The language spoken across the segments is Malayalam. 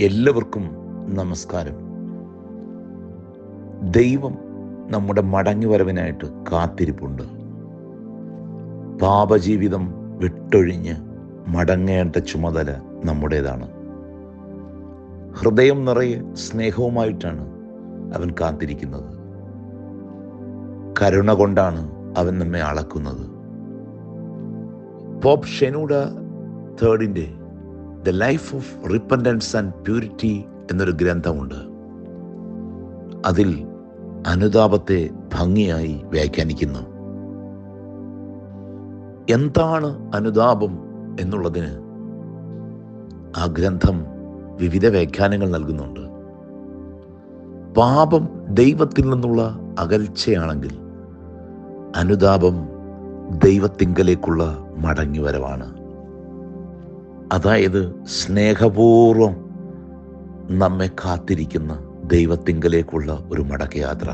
എല്ലാവർക്കും നമസ്കാരം. ദൈവം നമ്മുടെ മടങ്ങിവരവിനായിട്ട് കാത്തിരിപ്പുണ്ട്. പാപജീവിതം വിട്ടൊഴിഞ്ഞ് മടങ്ങേണ്ട ചുമതല നമ്മുടേതാണ്. ഹൃദയം നിറയെ സ്നേഹവുമായിട്ടാണ് അവൻ കാത്തിരിക്കുന്നത്. കരുണ കൊണ്ടാണ് അവൻ നമ്മെ അളക്കുന്നത്. Pope Shenouda തേർഡിന്റെ life of repentance and purity എന്നൊരു ഗ്രന്ഥമുണ്ട്. അതിൽ അനുതാപത്തെ ഭംഗിയായി വ്യാഖ്യാനിക്കുന്നു. എന്താണ് അനുതാപം എന്നുള്ളതിന് ആ ഗ്രന്ഥം വിവിധ വ്യാഖ്യാനങ്ങൾ നൽകുന്നുണ്ട്. പാപം ദൈവത്തിൽ നിന്നുള്ള അകൽച്ചയാണെങ്കിൽ അനുതാപം ദൈവത്തിങ്കലേക്കുള്ള മടങ്ങിവരവാണ്. അതായത് സ്നേഹപൂർവം നമ്മെ കാത്തിരിക്കുന്ന ദൈവത്തിങ്കലേക്കുള്ള ഒരു മടക്കയാത്ര.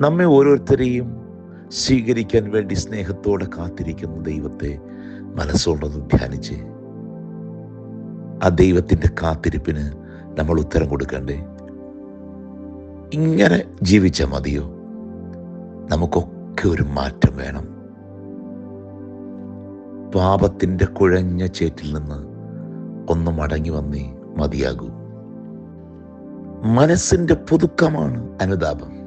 നമ്മെ ഓരോരുത്തരെയും സ്വീകരിക്കാൻ വേണ്ടി സ്നേഹത്തോടെ കാത്തിരിക്കുന്ന ദൈവത്തെ മനസ്സോടൊന്ന് ധ്യാനിച്ച് ആ ദൈവത്തിന്റെ കാത്തിരിപ്പിന് നമ്മൾ ഉത്തരം കൊടുക്കണ്ടേ? ഇങ്ങനെ ജീവിച്ചാൽ മതിയോ? നമുക്കൊക്കെ ഒരു മാറ്റം വേണം. പാപത്തിന്റെ കുഴഞ്ഞ ചേറ്റിൽ നിന്ന് ഒന്ന് മടങ്ങി വന്നേ മതിയാകൂ. മനസ്സിന്റെ പുതുക്കമാണ് അനുതാപം.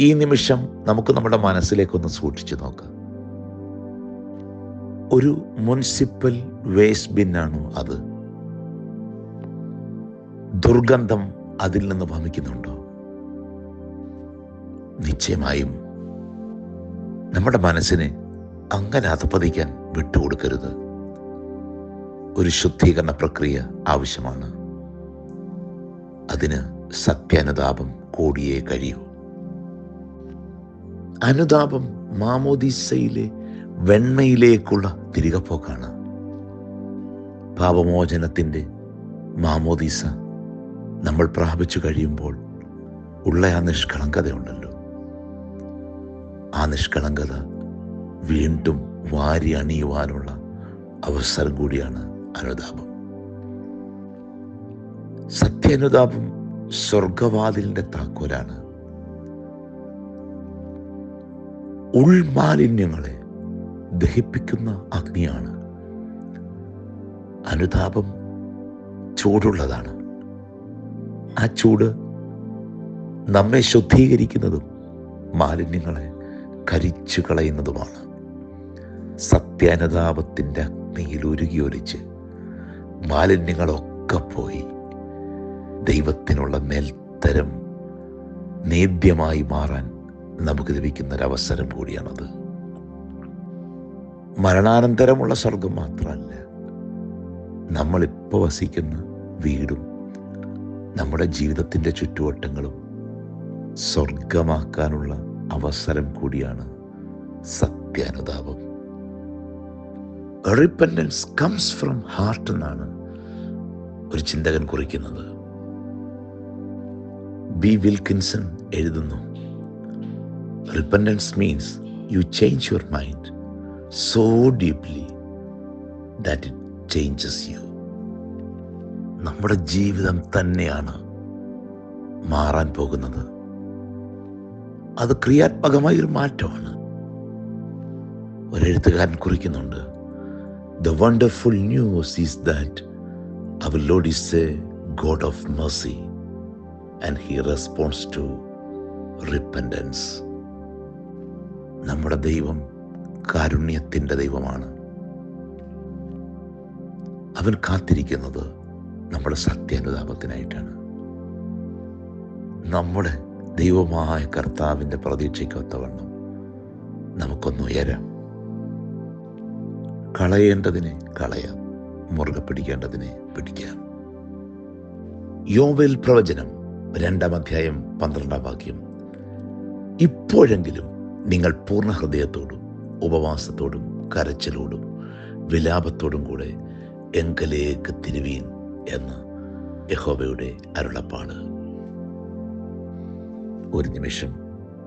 ഈ നിമിഷം നമുക്ക് നമ്മുടെ മനസ്സിലേക്കൊന്ന് സൂക്ഷിച്ചു നോക്കാം. ഒരു മുനിസിപ്പൽ വേസ്റ്റ് ബിന്നാണോ അത്? ദുർഗന്ധം അതിൽ നിന്ന് ഭമിക്കുന്നുണ്ടോ നിശ്ചയമായും നമ്മുടെ മനസ്സിനെ അങ്ങനെ അധപ്പതിക്കാൻ വിട്ടുകൊടുക്കരുത്. ഒരു ശുദ്ധീകരണ പ്രക്രിയ ആവശ്യമാണ്. അതിന് സത്യാനുതാപം കൂടിയേ കഴിയൂ. അനുതാപം മാമോദീസയിലെ വെണ്മയിലേക്കുള്ള തിരികെ പോക്കാണ് പാപമോചനത്തിന്റെ മാമോദീസ നമ്മൾ പ്രാപിച്ചു കഴിയുമ്പോൾ ഉള്ള ആ നിഷ്കളങ്കതയുണ്ടല്ലോ. ആ നിഷ്കളങ്കത വീണ്ടും വാരി അണിയുവാനുള്ള അവസരം കൂടിയാണ് അനുതാപം. സത്യാനുതാപം സ്വർഗവാതിലിന്റെ താക്കോലാണ്. ഉൾമാലിന്യങ്ങളെ ദഹിപ്പിക്കുന്ന അഗ്നിയാണ്. അനുതാപം ചൂടുള്ളതാണ്. ആ ചൂട് നമ്മെ ശുദ്ധീകരിക്കുന്നതും മാലിന്യങ്ങളെ കരിച്ചു കളയുന്നതുമാണ്. സത്യാനുതാപത്തിന്റെ അഗ്നിയിൽ ഉരുകിയൊലിച്ച് മാലിന്യങ്ങളൊക്കെ പോയി. ദൈവത്തിനുള്ള മേൽത്തരം നേദ്യമായി മാറാൻ നമുക്ക് ലഭിക്കുന്ന ഒരവസരം കൂടിയാണത്. മരണാനന്തരമുള്ള സ്വർഗം മാത്രമല്ല നമ്മളിപ്പോൾ വസിക്കുന്ന വീടും നമ്മുടെ ജീവിതത്തിന്റെ ചുറ്റുവട്ടങ്ങളും സ്വർഗമാക്കാനുള്ള അവസരം കൂടിയാണ് സത്യാനുതാപം. റിപ്പൻഡൻസ് കംസ് ഫ്രം ഹാർട്ട് എന്നാണ് ഒരു ചിന്തകൻ കുറിക്കുന്നത്. ബി വിൽക്കിൻസൺ എഴുതുന്നു repentance means you change your mind so deeply that it changes you നമ്മുടെ ജീവിതം തന്നെയാണ് മാറാൻ പോകുന്നത്. അത് ക്രിയാത്മകമായ ഒരു മാറ്റമാണ്. ഒരെഴുത്തുകാരൻ കുറിക്കുന്നുണ്ട് the wonderful news is that our Lord is a God of mercy and He responds to repentance. നമ്മുടെ ദൈവം കാരുണ്യത്തിന്റെ ദൈവമാണ്. അവൻ കാത്തിരിക്കുന്നത് നമ്മുടെ സത്യാനുതാപത്തിനായിട്ടാണ്. നമ്മുടെ ദൈവമായ കർത്താവിന്റെ പ്രതീക്ഷയ്ക്കൊത്തവണ്ണം നമുക്കൊന്ന് ഉയരാം. കളയേണ്ടതിനെ കളയാം മുറുകെ പിടിക്കേണ്ടതിനെ പിടിക്കാം. യോവേൽ പ്രവചനം രണ്ടാം അധ്യായം പന്ത്രണ്ടാം വാക്യം. ഇപ്പോഴെങ്കിലും നിങ്ങൾ പൂർണ ഹൃദയത്തോടും ഉപവാസത്തോടും കരച്ചിലോടും വിലാപത്തോടും കൂടെ എങ്കലേക്ക് തിരുവീൻ എന്ന് യഹോബയുടെ അരുളപ്പാട്. ഒരു നിമിഷം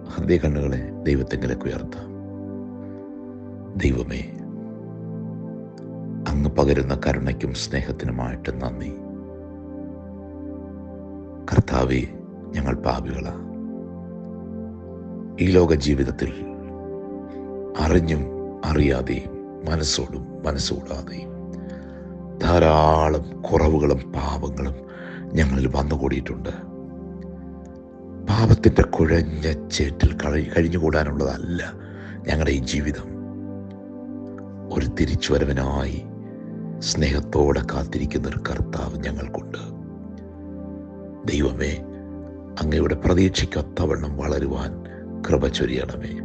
ഹൃദയ കണ്ണുകളെ ദൈവത്തെങ്കിലേക്ക് ഉയർത്താം. ദൈവമേ അങ്ങ് പകരുന്ന കരുണയ്ക്കും സ്നേഹത്തിനുമായിട്ട് നന്ദി. കർത്താവെ ഞങ്ങൾ പാപികളാ. ഈ ലോക ജീവിതത്തിൽ അറിഞ്ഞും അറിയാതെയും മനസ്സോടും മനസ്സോടാതെയും ധാരാളം കുറവുകളും പാപങ്ങളും ഞങ്ങളിൽ വന്നുകൂടിയിട്ടുണ്ട്. പാപത്തിന്റെ കുഴഞ്ഞ ചേറ്റിൽ കഴി കഴിഞ്ഞുകൂടാനുള്ളതല്ല ഞങ്ങളുടെ ഈ ജീവിതം. ഒരു തിരിച്ചുവരവിനായി സ്നേഹത്തോടെ കാത്തിരിക്കുന്ന ഒരു കർത്താവ് ഞങ്ങൾക്കുണ്ട്. ദൈവമേ അങ്ങയുടെ പ്രതീക്ഷയ്ക്കൊത്തവണ്ണം വളരുവാൻ കൃപ ചൊരിയണമേ.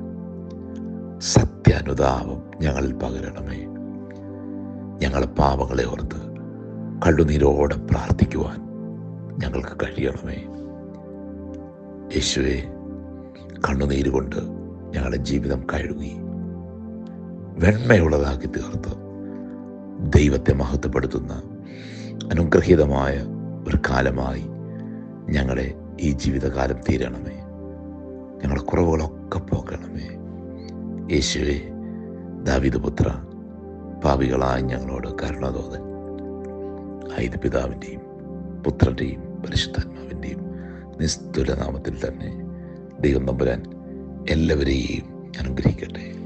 സത്യാനുതാപം ഞങ്ങളിൽ പകരണമേ. ഞങ്ങളെ പാപങ്ങളെ ഓർത്ത് കണ്ണുനീരോടെ പ്രാർത്ഥിക്കുവാൻ ഞങ്ങൾക്ക് കഴിയണമേ. യേശുവെ കണ്ണുനീര് കൊണ്ട് ഞങ്ങളുടെ ജീവിതം കഴുകി വെണ്മയുള്ളതാക്കി തീർത്ത്. ദൈവത്തെ മഹത്വപ്പെടുത്തുന്ന അനുഗ്രഹീതമായ ഒരു കാലമായി ഞങ്ങളെ ഈ ജീവിതകാലം തീരണമേ. ഞങ്ങളുടെ കുറവുകളൊക്കെ പോകണമേ. യേശുവെ ദാവിദപുത്ര പാപികളായ ഞങ്ങളോട് കരുണതോതൻ ഐത് പിതാവിന്റെയും പുത്രന്റെയും പരിശുദ്ധാത്മാവിന്റെയും നിസ്തുലനാമത്തിൽ തന്നെ ദൈവം നമ്പുരാൻ എല്ലാവരെയും അനുഗ്രഹിക്കട്ടെ.